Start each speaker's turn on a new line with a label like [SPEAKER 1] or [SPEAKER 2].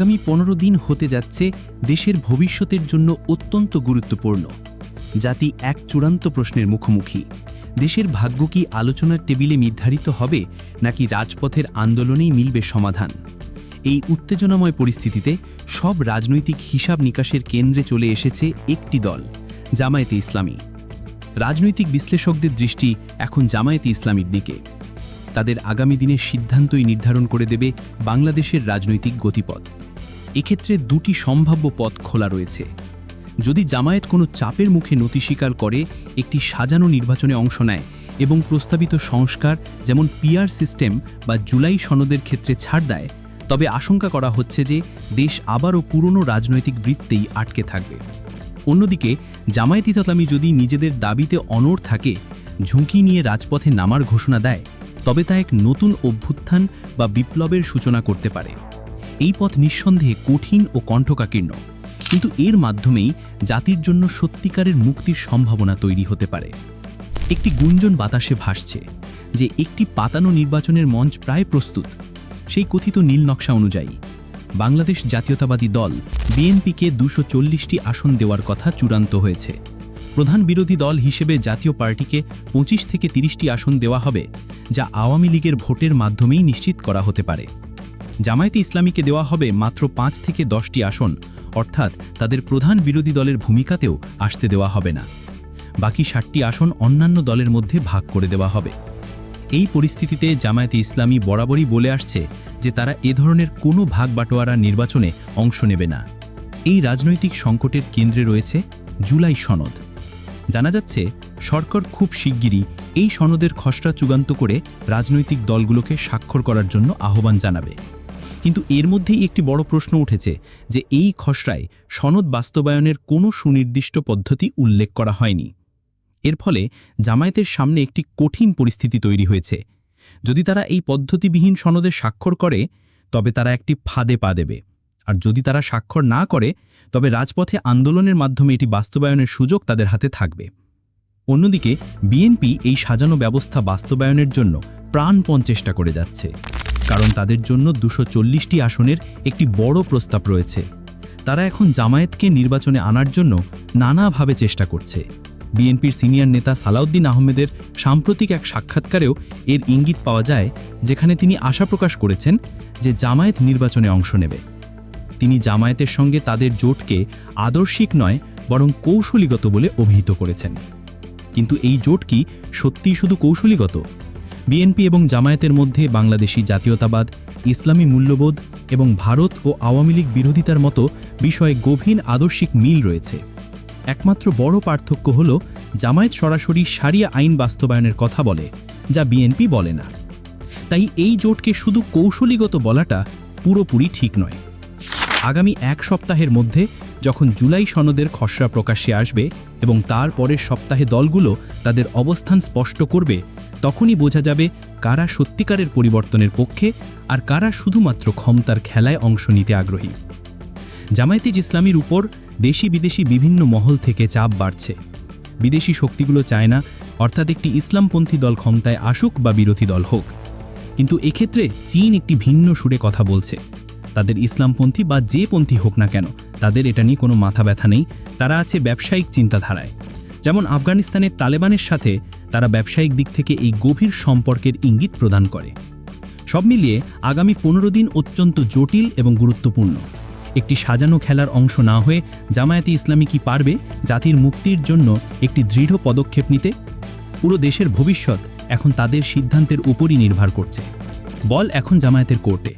[SPEAKER 1] আগামী পনেরো দিন হতে যাচ্ছে দেশের ভবিষ্যতের জন্য অত্যন্ত গুরুত্বপূর্ণ। জাতি এক চূড়ান্ত প্রশ্নের মুখোমুখি। দেশের ভাগ্য কি আলোচনার টেবিলে নির্ধারিত হবে, নাকি রাজপথের আন্দোলনেই মিলবে সমাধান? এই উত্তেজনাময় পরিস্থিতিতে সব রাজনৈতিক হিসাব নিকাশের কেন্দ্রে চলে এসেছে একটি দল, জামায়াতে ইসলামী। রাজনৈতিক বিশ্লেষকদের দৃষ্টি এখন জামায়াতে ইসলামীর দিকে। তাদের আগামী দিনের সিদ্ধান্তই নির্ধারণ করে দেবে বাংলাদেশের রাজনৈতিক গতিপথ। এক্ষেত্রে দুটি সম্ভাব্য পথ খোলা রয়েছে। যদি জামায়াত কোনো চাপের মুখে নতি স্বীকার করে, একটি সাজানো নির্বাচনে অংশ নেয় এবং প্রস্তাবিত সংস্কার যেমন পিআর সিস্টেম বা জুলাই সনদের ক্ষেত্রে ছাড় দেয়, তবে আশঙ্কা করা হচ্ছে যে দেশ আবারও পুরনো রাজনৈতিক বৃত্তেই আটকে থাকবে। অন্যদিকে, জামায়াত ইসলামী যদি নিজেদের দাবিতে অনড় থাকে, ঝুঁকি নিয়ে রাজপথে নামার ঘোষণা দেয়, তবে তা এক নতুন অভ্যুত্থান বা বিপ্লবের সূচনা করতে পারে। এই পথ নিঃসন্দেহে কঠিন ও কণ্ঠকাকীর্ণ। কিন্তু এর মাধ্যমেই জাতির জন্য সত্যিকারের মুক্তির সম্ভাবনা তৈরি হতে পারে। একটি গুঞ্জন বাতাসে ভাসছে যে একটি পাতানো নির্বাচনের মঞ্চ প্রায় প্রস্তুত। সেই কথিত নীল নকশা অনুযায়ী, বাংলাদেশ জাতীয়তাবাদী দল বিএনপিকে দুশো চল্লিশটি আসন দেওয়ার কথা চূড়ান্ত হয়েছে। প্রধান বিরোধী দল হিসেবে জাতীয় পার্টিকে পঁচিশ থেকে তিরিশটি আসন দেওয়া হবে, যা আওয়ামী লীগের ভোটের মাধ্যমেই নিশ্চিত করা হতে পারে। জামায়াতে ইসলামীকে দেওয়া হবে মাত্র পাঁচ থেকে দশটি আসন, অর্থাৎ তাদের প্রধান বিরোধী দলের ভূমিকাতেও আসতে দেওয়া হবে না। বাকি ষাটটি আসন অন্যান্য দলের মধ্যে ভাগ করে দেওয়া হবে। এই পরিস্থিতিতে জামায়াতে ইসলামী বরাবরই বলে আসছে যে তারা এ ধরনের কোনো ভাগ বাটোয়ারা নির্বাচনে অংশ নেবে না। এই রাজনৈতিক সংকটের কেন্দ্রে রয়েছে জুলাই সনদ। জানা যাচ্ছে, সরকার খুব শিগগিরই এই সনদের খসড়া চূড়ান্ত করে রাজনৈতিক দলগুলোকে স্বাক্ষর করার জন্য আহ্বান জানাবে। কিন্তু এর মধ্যেই একটি বড় প্রশ্ন উঠেছে যে এই খসড়ায় সনদ বাস্তবায়নের কোনো সুনির্দিষ্ট পদ্ধতি উল্লেখ করা হয়নি। এর ফলে জামায়াতের সামনে একটি কঠিন পরিস্থিতি তৈরি হয়েছে। যদি তারা এই পদ্ধতিবিহীন সনদে স্বাক্ষর করে, তবে তারা একটি ফাঁদে পা দেবে। আর যদি তারা স্বাক্ষর না করে, তবে রাজপথে আন্দোলনের মাধ্যমে এটি বাস্তবায়নের সুযোগ তাদের হাতে থাকবে। অন্যদিকে, বিএনপি এই সাজানো ব্যবস্থা বাস্তবায়নের জন্য প্রাণপণ চেষ্টা করে যাচ্ছে। কারণ তাদের জন্য দুশো চল্লিশটি আসনের একটি বড় প্রস্তাব রয়েছে। তারা এখন জামায়াতকে নির্বাচনে আনার জন্য নানাভাবে চেষ্টা করছে। বিএনপির সিনিয়র নেতা সালাউদ্দিন আহমেদের সাম্প্রতিক এক সাক্ষাৎকারেও এর ইঙ্গিত পাওয়া যায়, যেখানে তিনি আশা প্রকাশ করেছেন যে জামায়াত নির্বাচনে অংশ নেবে। তিনি জামায়াতের সঙ্গে তাদের জোটকে আদর্শিক নয়, বরং কৌশলীগত বলে অভিহিত করেছেন। কিন্তু এই জোট কি সত্যিই শুধু কৌশলীগত? বিএনপি এবং জামায়াতের মধ্যে বাংলাদেশি জাতীয়তাবাদ, ইসলামী মূল্যবোধ এবং ভারত ও আওয়ামী লীগ বিরোধিতার মতো বিষয়ে গভীর আদর্শিক মিল রয়েছে। একমাত্র বড় পার্থক্য হল, জামায়াত সরাসরি সারিয়া আইন বাস্তবায়নের কথা বলে, যা বিএনপি বলে না। তাই এই জোটকে শুধু কৌশলীগত বলাটা পুরোপুরি ঠিক নয়। আগামী এক সপ্তাহের মধ্যে যখন জুলাই সনদের খসড়া প্রকাশ্যে আসবে এবং তার পরের সপ্তাহে দলগুলো তাদের অবস্থান স্পষ্ট করবে তখনই বোঝা যাবে কারা সত্যিকারের পরিবর্তনের পক্ষে আর কারা শুধুমাত্র ক্ষমতার খেলায় অংশ নিতে আগ্রহী। জামায়াতিজ ইসলামীর উপর দেশি বিদেশি বিভিন্ন মহল থেকে চাপ বাড়ছে। বিদেশি শক্তিগুলো চায় না, অর্থাৎ একটি ইসলামপন্থী দল ক্ষমতায় আসুক বা বিরোধী দল হোক। কিন্তু এক্ষেত্রে চীন একটি ভিন্ন সুরে কথা বলছে। তাদের ইসলামপন্থী বা যে পন্থী হোক না কেন, তাদের এটা নিয়ে কোনো মাথা ব্যথা নেই। তারা আছে ব্যবসায়িক চিন্তাধারায়। যেমন আফগানিস্তানের তালেবানের সাথে তারা ব্যবসায়িক দিক থেকে এই গভীর সম্পর্কের ইঙ্গিত প্রদান করে। সব মিলিয়ে আগামী পনেরো দিন অত্যন্ত জটিল এবং গুরুত্বপূর্ণ। একটি সাজানো খেলার অংশ না হয়ে জামায়াতে ইসলামী কি পারবে জাতির মুক্তির জন্য একটি দৃঢ় পদক্ষেপ নিতে? পুরো দেশের ভবিষ্যৎ এখন তাদের সিদ্ধান্তের উপরই নির্ভর করছে। বল এখন জামায়াতের কোর্টে।